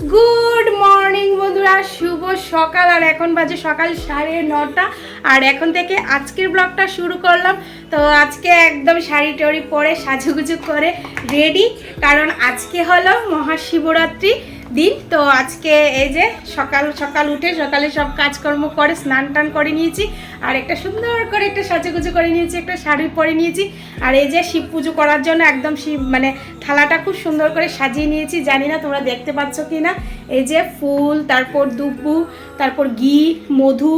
Good morning বন্ধুরা। শুভ সকাল। আর এখন বাজে সকাল সাড়ে নটা। আর এখন থেকে আজকের ব্লগটা শুরু করলাম। তো আজকে একদম শাড়ি টাড়ি পরে সাজুগুজু করে রেডি কারণ আজকে হলো মহাশিবরাত্রি দিন। তো আজকে এই যে সকাল সকাল উঠে সকালে সব কাজকর্ম করে, স্নান টান করে নিয়েছি। আর একটা সুন্দর করে একটা সাজুগুজু করে নিয়েছি, একটা শাড়ি পরে নিয়েছি। আর এই যে শিব পুজো করার জন্য একদম শিব মানে থালাটা খুব সুন্দর করে সাজিয়ে নিয়েছি, জানি না তোমরা দেখতে পাচ্ছ কি না এই যে ফুল, তারপর দুব্বু তারপর ঘি, মধু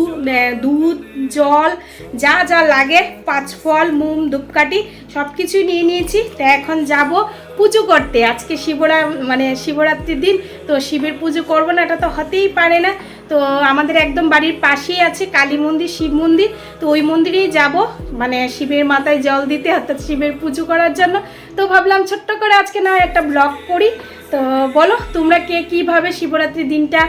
দুধ, জল, যা যা লাগে, পাঁচ ফল, মুম, ধূপকাঠি সব কিছু নিয়ে নিয়েছি। তা এখন যাব পুজো করতে। আজকে শিবরা মানে শিবরাত্রির দিন, তো শিবের পুজো করব না, এটা তো হতেই পারে না। তো আমাদের একদম বাড়ির পাশেই আছে কালী মন্দির, শিব মন্দির। তো ওই মন্দিরেই যাব মানে শিবের মাথায় জল দিতে, অর্থাৎ শিবের পুজো করার জন্য। তো ভাবলাম ছোট্ট করে আজকে না একটা ব্লগ করি। তো বলো, তোমরা কে কীভাবে শিবরাত্রির দিনটা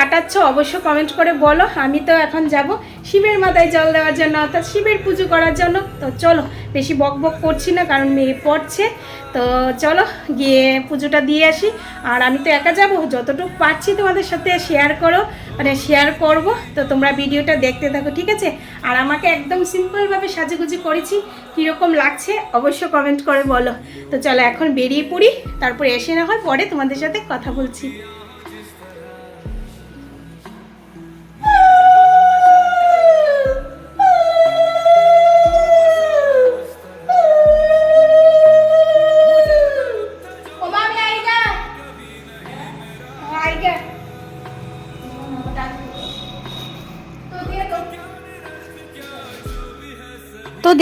কাটাচ্ছ, অবশ্য কমেন্ট করে বলো। আমি তো এখন যাব শিবের মাথায় জল দেওয়ার জন্য, অর্থাৎ শিবের পুজো করার জন্য। তো চলো, বেশি বক বক করছি না, কারণ মেয়ে পড়ছে। তো চলো, গিয়ে পুজোটা দিয়ে আসি। আর আমি তো একা যাব, যতটুকু পারছি তোমাদের সাথে শেয়ার করো। মানে শেয়ার করব, তো তোমরা ভিডিওটা দেখতে থাকো, ঠিক আছে? আর আমাকে একদম সিম্পলভাবে সাজুগুজি করেছি, কীরকম লাগছে অবশ্য কমেন্ট করে বলো। তো চলো, এখন বেরিয়ে পড়ি, তারপর এসে না হয় পরে তোমাদের সাথে কথা বলছি।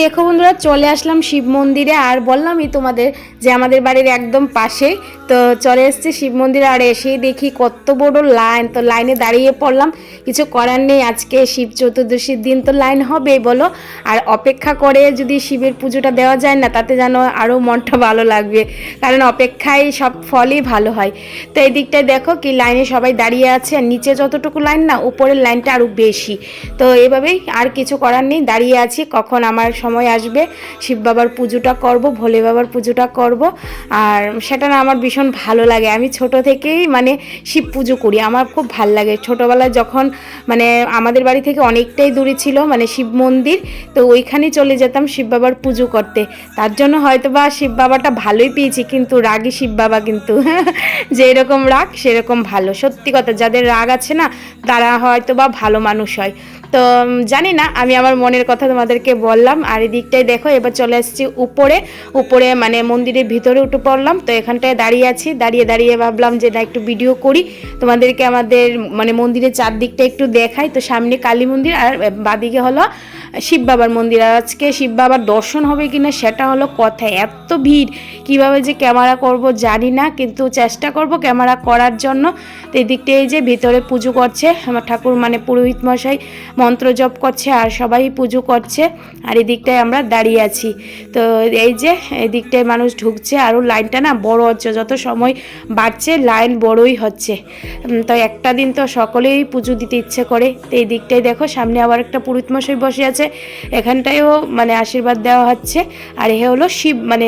দেখো বন্ধুরা চলে আসলাম শিব মন্দিরে। আর বললামই তোমাদের যে আমাদের বাড়ির একদম পাশে তো চলে এসছে শিব মন্দির আর এসেই দেখি কত বড় লাইন। তো লাইনে দাঁড়িয়ে পড়লাম, কিছু করার নেই, আজকে শিব চতুর্দশীর দিন তো লাইন হবেই বলো। আর অপেক্ষা করে যদি শিবের পুজোটা দেওয়া যায় না, তাতে যেন আরও মনটা ভালো লাগবে, কারণ অপেক্ষায় সব ফলই ভালো হয়। তো এই দিকটায় দেখো কি লাইনে সবাই দাঁড়িয়ে আছে, আর নিচে যতটুকু লাইন না, উপরের লাইনটা আরও বেশি। তো এভাবেই আর কিছু করার নেই, দাঁড়িয়ে আছি, কখন আমার সময় আসবে, শিব বাবার পুজোটা করব, ভোলে বাবার পুজোটা করব। আর সেটা না, আমার ভীষণ ভালো লাগে। আমি ছোট থেকেই মানে শিব পুজো করি, আমার খুব ভালো লাগে। ছোটোবেলায় যখন মানে আমাদের বাড়ি থেকে অনেকটাই দূরে ছিল মানে শিব মন্দির, তো ওইখানেই চলে যেতাম শিব বাবার পুজো করতে। তার জন্য হয়তো বা শিব বাবাটা ভালোই পেয়েছি, কিন্তু রাগই শিব বাবা কিন্তু যে এরকম রাগ, সেরকম ভালো। সত্যি কথা, যাদের রাগ আছে না, তারা হয়তো বা ভালো মানুষ হয়। তো জানি না, আমি আমার মনের কথা তোমাদেরকে বললাম। আর এদিকটায় দেখো, এবার চলে আসছি উপরে। উপরে মানে মন্দিরের ভিতরে উঠে পড়লাম, তো এখানটায় দাঁড়িয়ে আছি, দাঁড়িয়ে দাঁড়িয়ে ভাবলাম যে না একটু ভিডিও করি। তোমাদেরকে আমাদের মানে মন্দিরের চারদিকটা একটু দেখাই। তো সামনে কালী মন্দির আর বাদিকে হলো শিব বাবার মন্দির। আর আজকে শিব বাবার দর্শন হবে কিনা সেটা হলো কথা। এত ভিড়, কীভাবে যে ক্যামেরা করব জানি না, কিন্তু চেষ্টা করব ক্যামেরা করার জন্য। তো এদিকটা এই যে ভিতরে পুজো করছে, আমার ঠাকুর মানে পুরোহিত মশাই মন্ত্র জপ করছে আর সবাই পুজো করছে আর এদিকটায় আমরা দাঁড়িয়ে আছি। তো এই যে এদিকটায় মানুষ ঢুকছে আরও লাইনটা না বড় হচ্ছে, যত সময় বাড়ছে লাইন বড়ই হচ্ছে। তো একটা দিন তো সকলেই পুজো দিতে ইচ্ছে করে। তো এই দিকটায় দেখো সামনে আবার একটা পুরোহিত মশাই বসে আছে। এখানটায়ও মানে আশীর্বাদ দেওয়া হচ্ছে। আর এ হলো শিব মানে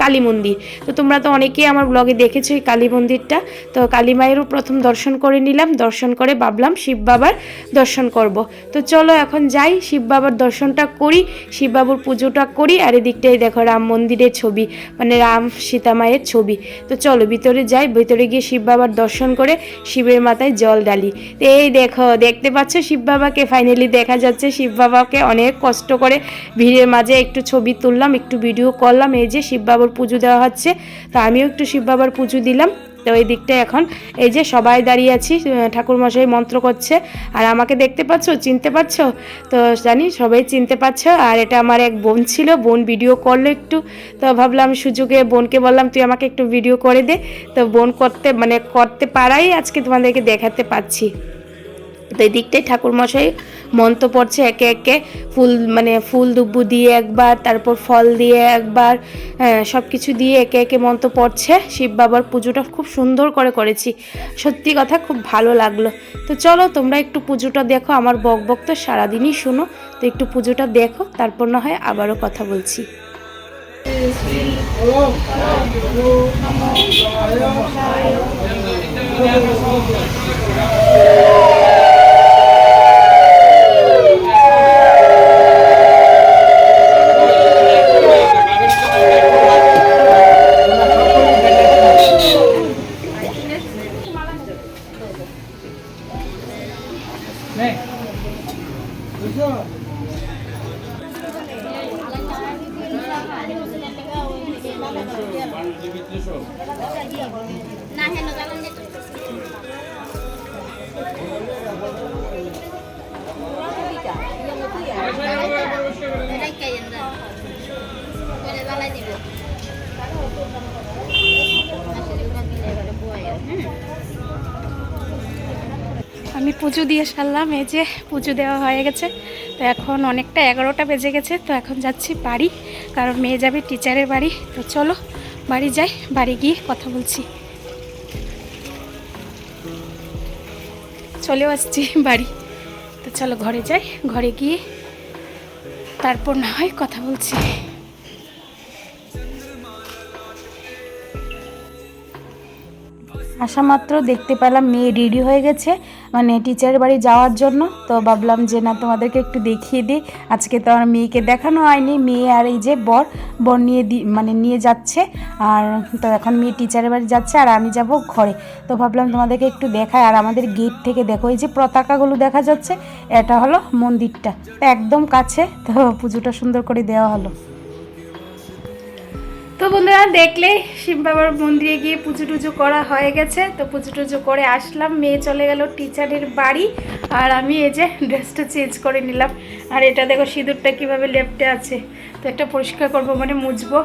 কালী মন্দির। তো তোমরা তো অনেকেই আমার ব্লগে দেখেছ এই কালী মন্দিরটা। তো কালী মায়েরও প্রথম দর্শন করে নিলাম। দর্শন করে ভাবলাম শিব বাবার দর্শন করব। তো চলো এখন যাই। শিব বাবার দর্শনটা করি, শিব বাবুর পুজোটা করি, আর এদিকটাই দেখো রাম মন্দিরের ছবি মানে রাম সীতা মায়ের ছবি। তো চলো ভিতরে যাই। ভিতরে গিয়ে শিব বাবার দর্শন করে শিবের মাথায় জল ডালি তো এই দেখো, দেখতে পাচ্ছ শিব বাবাকে? ফাইনালি দেখা যাচ্ছে শিব বাবাকে। অনেক কষ্ট করে ভিড়ের মাঝে একটু ছবি তুললাম, একটু ভিডিও করলাম, এই যে শিব বাবার পুজো দেওয়া হচ্ছে, তো আমিও একটু শিব বাবার পুজো দিলাম। তো এই দিকটায় এখন, এই যে সবাই দাঁড়িয়ে আছি ঠাকুরমশাই মন্ত্র করছে, আর আমাকে দেখতে পাচ্ছ, চিনতে পারছ তো জানি সবাই চিনতে পারছ, আর এটা আমার এক বোন ছিল, বোন ভিডিও করল একটু। তো ভাবলাম সুযোগে বোনকে বললাম, তুই আমাকে একটু ভিডিও করে দে। তো বোন করতে মানে করতে পারাই, আজকে তোমাদেরকে দেখাতে পাচ্ছি। তো এই দিকটাই ঠাকুরমশাই মন্ত্র পড়ছে একে একে, ফুল মানে ফুল দুব্বু দিয়ে একবার, তারপর ফল দিয়ে একবার সব কিছু দিয়ে একে একে মন্ত্র পড়ছে। শিব বাবার পুজোটা খুব সুন্দর করে করেছি। সত্যি কথা খুব ভালো লাগল। তো চলো তোমরা একটু পুজোটা দেখো, আমার বক বক তো সারাদিনই শোনো, তো একটু পুজোটা দেখো, তারপর না হয় আবারও কথা বলছি। পুজো দিয়ে সারলাম, এই যে পুজো দেওয়া হয়ে গেছে। তো এখন অনেকটা এগারোটা বেজে গেছে, তো এখন যাচ্ছি বাড়ি, কারণ মেয়ে যাবে টিচারের বাড়ি। তো চলো, বাড়ি যাই, বাড়ি গিয়ে কথা বলছি। চলেও আসছি বাড়ি। তো চলো ঘরে যাই, ঘরে গিয়ে তারপর না হয় কথা বলছি। আসা মাত্র দেখতে পেলাম মেয়ে রেডি হয়ে গেছে মানে টিচারের বাড়ি যাওয়ার জন্য। তো ভাবলাম যে না, তোমাদেরকে একটু দেখিয়ে দিই। আজকে তো আমার মেয়েকে দেখানো হয়নি, মেয়ে আর এই যে বর বর নিয়ে দি মানে নিয়ে যাচ্ছে। আর তো এখন মেয়ে টিচারের বাড়ি যাচ্ছে আর আমি যাব ঘরে। তো ভাবলাম তোমাদেরকে একটু দেখায় আর আমাদের গেট থেকে দেখো, এই যে পতাকাগুলো দেখা যাচ্ছে, এটা হলো মন্দিরটা। তো একদম কাছে, তো পুজোটা সুন্দর করে দেওয়া হলো। তো বন্ধুরা দেখলে শিব বাবার মন্দিরে গিয়ে পুজো টুজো করা হয়ে গেছে। তো পুজো টুজো করে আসলাম, মেয়ে চলে গেল টিচারের বাড়ি। আর আমি এই যে ড্রেসটা চেঞ্জ করে নিলাম। আর এটা দেখো সিঁদুরটা কীভাবে লেপটে আছে। তো একটা পরিষ্কার করব মানে মুছবো।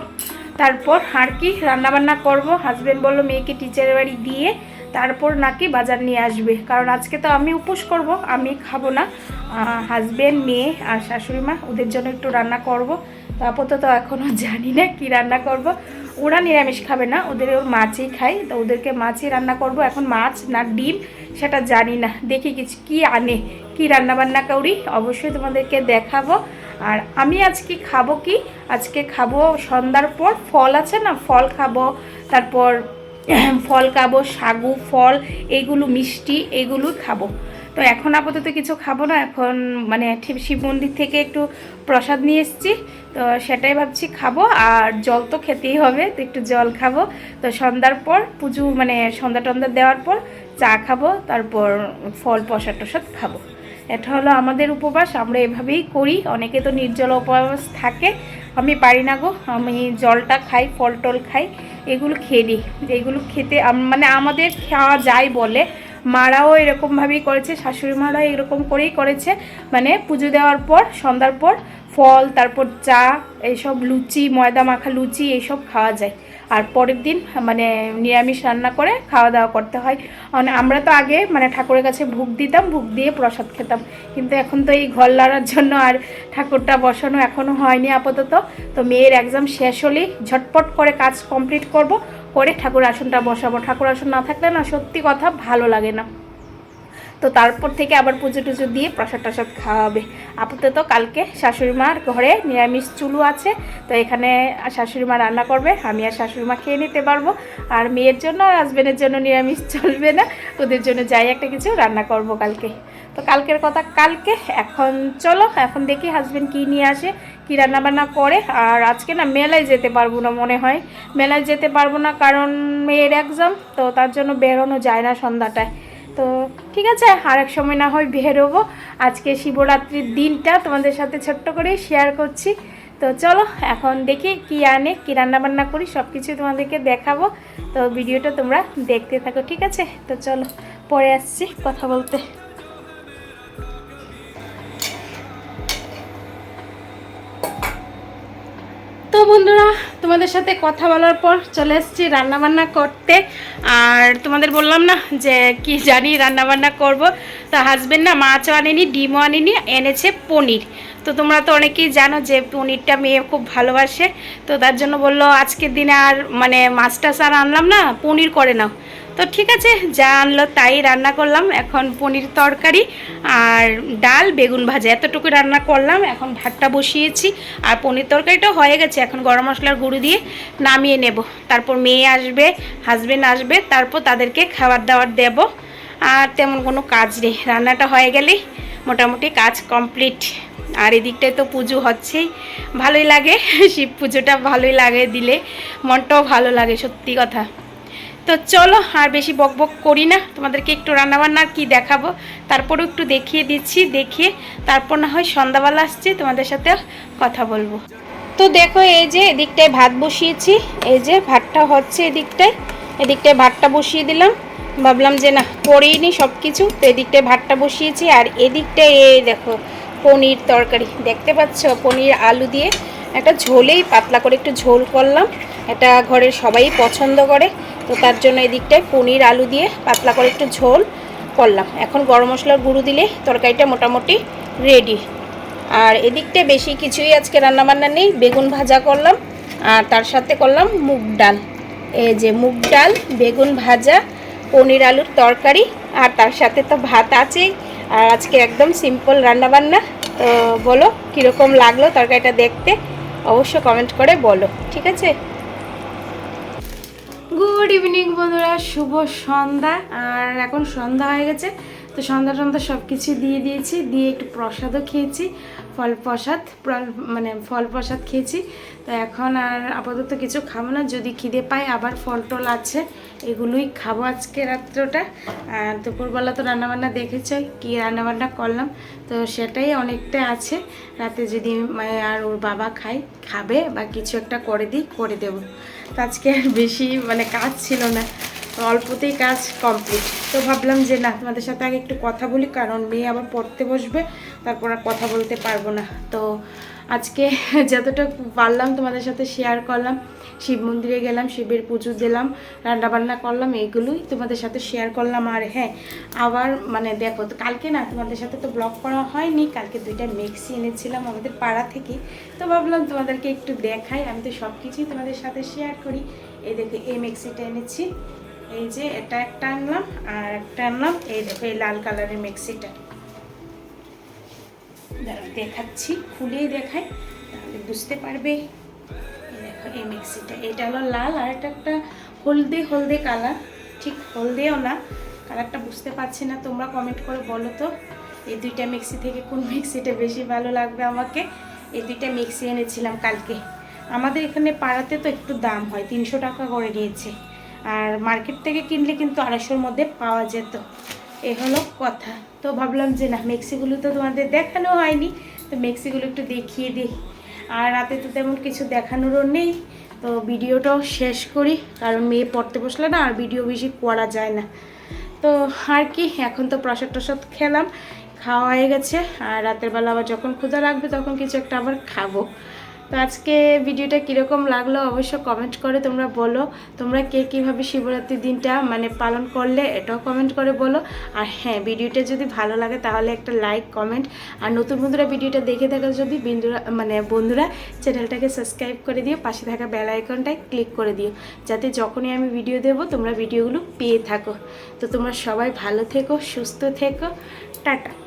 তারপর আর কি রান্নাবান্না করব। হাজব্যান্ড বলল মেয়েকে টিচারের বাড়ি দিয়ে তারপর নাকি বাজার নিয়ে আসবে। কারণ আজকে তো আমি উপোস করব, আমি খাব না। হাজব্যান্ড মেয়ে আর শাশুড়ি মা, ওদের জন্য একটু রান্না করব। তো আপাতত এখনও জানি না কি রান্না করব। ওরা নিরামিষ খাবে না, ওদের ওর মাছই খাই তো ওদেরকে মাছই রান্না করব। এখন মাছ না ডিম সেটা জানি না, দেখি কিছু কি আনে, কি রান্না বান্না করি, অবশ্যই তোমাদেরকে দেখাবো। আর আমি আজকে খাব কি? আজকে খাব সন্ধ্যার পর ফল আছে না, ফল খাব, তারপর ফল খাব, সাগু, ফল, এগুলো মিষ্টি এগুলো খাব। তো এখন আপাতত কিছু খাব না, এখন মানে শিব মন্দির থেকে একটু প্রসাদ নিয়ে এসেছি, তো সেটাই ভাবছি খাব, আর জল তো খেতেই হবে, তো একটু জল খাব, তো সন্ধ্যার পর পুজো মানে সন্ধ্যা টন্ধা দেওয়ার পর চা খাব, তারপর ফল প্রসাদ টসাদ খাব। এটা হলো আমাদের উপবাস, আমরা এভাবেই করি, অনেকে তো নির্জল উপবাস থাকে, আমি পারি না গো, আমি জলটা খাই, ফল টল খাই, এগুলো খেয়ে নিই, এগুলো খেতে মানে আমাদের খাওয়া যায় বলে মারাও এরকমভাবেই করেছে শাশুড়ি মারাও এরকম করেই করেছে। মানে পুজো দেওয়ার পর, সন্ধ্যার পর ফল, তারপর চা, এইসব লুচি, ময়দা মাখা লুচি, এইসব খাওয়া যায়। আর পরের দিন মানে নিরামিষ রান্না করে খাওয়া দাওয়া করতে হয়। মানে আমরা তো আগে মানে ঠাকুরের কাছে ভোগ দিতাম, ভোগ দিয়ে প্রসাদ খেতাম। কিন্তু এখন তো এই ঘর লাড়ার জন্য আর ঠাকুরটা বসানো এখনও হয়নি আপাতত। তো মেয়ের এক্সাম শেষ হলেই ঝটপট করে কাজ কমপ্লিট করব। করে ঠাকুর আসনটা বসাবো। ঠাকুর আসন না থাকলে না সত্যি কথা ভালো লাগে না। তো তারপর থেকে আবার পুজো টুজো দিয়ে প্রসাদ টসাদ খাওয়াবে। আপাতত কালকে শাশুড়ি মার ঘরে নিরামিষ চুলু আছে, তো এখানে শাশুড়ি মা রান্না করবে, আমি আর শাশুড়ি মা খেয়ে নিতে পারব। আর মেয়ের জন্য আর হাজবেন্ডের জন্য নিরামিষ চলবে না ওদের জন্য যাই একটা কিছু রান্না করব কালকে। তো কালকের কথা কালকে, এখন চলো, এখন দেখি হাজবেন্ড কী নিয়ে আসে। কী রান্নাবান্না করে? আর আজকে না মেলায় যেতে পারব না মনে হয়। মেলায় যেতে পারব না কারণ মেয়ের এক্সাম তো তার জন্য বেরোনো যায় না সন্ধ্যাটায়। তো ঠিক আছে আরেক সময় না হয় বেরোবো। আজকে শিবরাত্রির দিনটা তোমাদের সাথে ছোট্ট করে শেয়ার করছি। তো চলো, এখন দেখি কি আনে, কি রান্না বান্না করি সব কিছু তোমাদেরকে দেখাবো। তো ভিডিওটা তোমরা দেখতে থাকো, ঠিক আছে? তো চলো, পরে আসছি কথা বলতে। বন্ধুরা, তোমাদের সাথে কথা বলার পর চলে এসেছি রান্নাবান্না করতে। আর তোমাদের বললাম না যে কি জানি রান্নাবান্না করব। তা হাজবেন্ড না মাছও আনেনি, ডিমও আনেনি, এনেছে পনির। তো তোমরা তো অনেকেই জানো যে পনিরটা মেয়ে খুব ভালোবাসে। তো তার জন্য বলল, আজকের দিনে আর মানে মাছ টাছ আর আনলাম না, পনির করে নাও। তো ঠিক আছে, যা আনলো তাই রান্না করলাম। এখন পনির তরকারি আর ডাল, বেগুন ভাজা। এতটুকু রান্না করলাম, এখন ভাতটা বসিয়েছি। আর পনির তরকারিটাও হয়ে গেছে, এখন গরম মশলার গুঁড়ো দিয়ে নামিয়ে নেব। তারপর মেয়ে আসবে হাজবেন্ড আসবে, তারপর তাদেরকে খাবার দাবার দেব। আর তেমন কোনো কাজ নেই, রান্নাটা হয়ে গেলেই মোটামুটি কাজ কমপ্লিট আর এদিকটায় তো পুজো হচ্ছেই, ভালোই লাগে। শিব পুজোটা ভালোই লাগে দিলে, মনটাও ভালো লাগে, সত্যি কথা। তো চলো আর বেশি বক বক করি না। তোমাদেরকে একটু রান্নাবান্নার কি দেখাবো। তারপরেও একটু দেখিয়ে দিচ্ছি, দেখিয়ে তারপর না হয় সন্ধ্যাবেলা আসছে, তোমাদের সাথে কথা বলব। তো দেখো এই যে এদিকটায় ভাত বসিয়েছি, এই যে ভাতটা হচ্ছে এদিকটায়। এদিকটায় ভাতটা বসিয়ে দিলাম। ভাবলাম যে না করিনি সব কিছু তো এদিকটায় ভাতটা বসিয়েছি আর এদিকটায় এই দেখো পনির তরকারি। দেখতে পাচ্ছ? পনির আলু দিয়ে একটা ঝোলেই পাতলা করে একটু ঝোল করলাম। এটা ঘরের সবাই পছন্দ করে। তো তার জন্য এদিকটায় পনির, আলু দিয়ে পাতলা করে একটু ঝোল করলাম। এখন গরম মশলার গুঁড়ো দিলে তরকারিটা মোটামুটি রেডি আর এদিকটায় বেশি কিছুই আজকে রান্নাবান্না নেই, বেগুন ভাজা করলাম, আর তার সাথে করলাম মুগ ডাল। এই যে মুগ ডাল, বেগুন ভাজা, পনির আলুর তরকারি, আর তার সাথে তো ভাত আছেই। আর আজকে একদম সিম্পল রান্নাবান্না। তো বলো, কীরকম লাগল তরকারিটা দেখতে? অবশ্য কমেন্ট করে বলো, ঠিক আছে? গুড ইভিনিং বন্ধুরা। শুভ সন্ধ্যা। আর এখন সন্ধ্যা হয়ে গেছে। তো সন্ধ্যা সন্ধ্যা সব কিছু দিয়ে দিয়েছি। দিয়ে একটু প্রসাদও খেয়েছি। ফল প্রসাদ মানে ফল প্রসাদ খেয়েছি। তো এখন আর আপাতত কিছু খাব না। যদি খিদে পাই আবার ফল টল আছে, এগুলোই খাব আজকে রাত্রটা। আর দুপুরবেলা তো রান্নাবান্না দেখেছ, কী রান্নাবান্না করলাম? তো সেটাই অনেকটা আছে। রাতে যদি আর ওর বাবা খায়, খাবে বা কিছু একটা করে দিই করে দেবো। তো আজকে আর বেশি মানে কাজ ছিল না। অল্পতেই কাজ কমপ্লিট। তো ভাবলাম যে না, তোমাদের সাথে আগে একটু কথা বলি, কারণ মেয়ে আবার পড়তে বসবে। তারপর আর কথা বলতে পারব না। তো আজকে যতটা পারলাম তোমাদের সাথে শেয়ার করলাম, শিব মন্দিরে গেলাম, শিবের পুজো দিলাম, রান্নাবান্না করলাম এগুলোই তোমাদের সাথে শেয়ার করলাম। আর হ্যাঁ আবার মানে দেখো, তো কালকে না তোমাদের সাথে তো ব্লগ করা হয়নি, কালকে দুইটা মেক্সি এনেছিলাম আমাদের পাড়া থেকে। তো ভাবলাম তোমাদেরকে একটু দেখাই, আমি তো সব কিছুই তোমাদের সাথে শেয়ার করি। এই দেখো, এই মেক্সিটা এনেছি। এই যে এটা একটা আনলাম, আর একটা আনলাম, এই দেখো, এই লাল কালারের মেক্সিটা। দেখাচ্ছি, খুলেই দেখাই, তাহলে বুঝতে পারবে। দেখো, এই মিক্সিটা, এটা হলো লাল, আর এটা একটা হলদে হলদে কালার। ঠিক হলদেও না, কালারটা বুঝতে পারছি না, তোমরা কমেন্ট করে বলো তো। এই দুইটা মিক্সি থেকে কোন মিক্সিটা বেশি ভালো লাগবে আমাকে? এই দুইটা মিক্সি এনেছিলাম কালকে। আমাদের এখানে পাড়াতে তো একটু দাম হয়, তিনশো টাকা করে নিয়েছে। আর মার্কেট থেকে কিনলে কিন্তু আড়াইশোর মধ্যে পাওয়া যেত। এ হলো কথা। তো ভাবলাম যে না, মেক্সিগুলো তো তোমাদের দেখানো হয়নি, তো মেক্সিগুলো একটু দেখিয়ে দিই। আর রাতে তো তেমন কিছু দেখানোরও নেই, তো ভিডিওটাও শেষ করি, কারণ মেয়ে পড়তে বসলে না আর ভিডিও বেশি করা যায় না। তো আর কি, এখন তো প্রসাদ টসাদ খেলাম, খাওয়া হয়ে গেছে, আর রাতের বেলা আবার যখন ক্ষুধা লাগবে তখন কিছু একটা আবার খাব। তো আজকে ভিডিওটা কীরকম লাগল অবশ্য কমেন্ট করে তোমরা বলো। তোমরা কে কীভাবে শিবরাত্রির দিনটা মানে পালন করলে এটাও কমেন্ট করে বলো। আর হ্যাঁ ভিডিওটা যদি ভালো লাগে তাহলে একটা লাইক কমেন্ট আর নতুন বন্ধুরা ভিডিওটা দেখে থাকা যদি বিন্দুরা মানে বন্ধুরা চ্যানেলটাকে সাবস্ক্রাইব করে দিও, পাশে থাকা বেল আইকনটায় ক্লিক করে দিও। যাতে যখনই আমি ভিডিও দেবো তোমরা ভিডিওগুলো পেয়ে থাকো। তো তোমরা সবাই ভালো থেকো, সুস্থ থেকো। টাটা।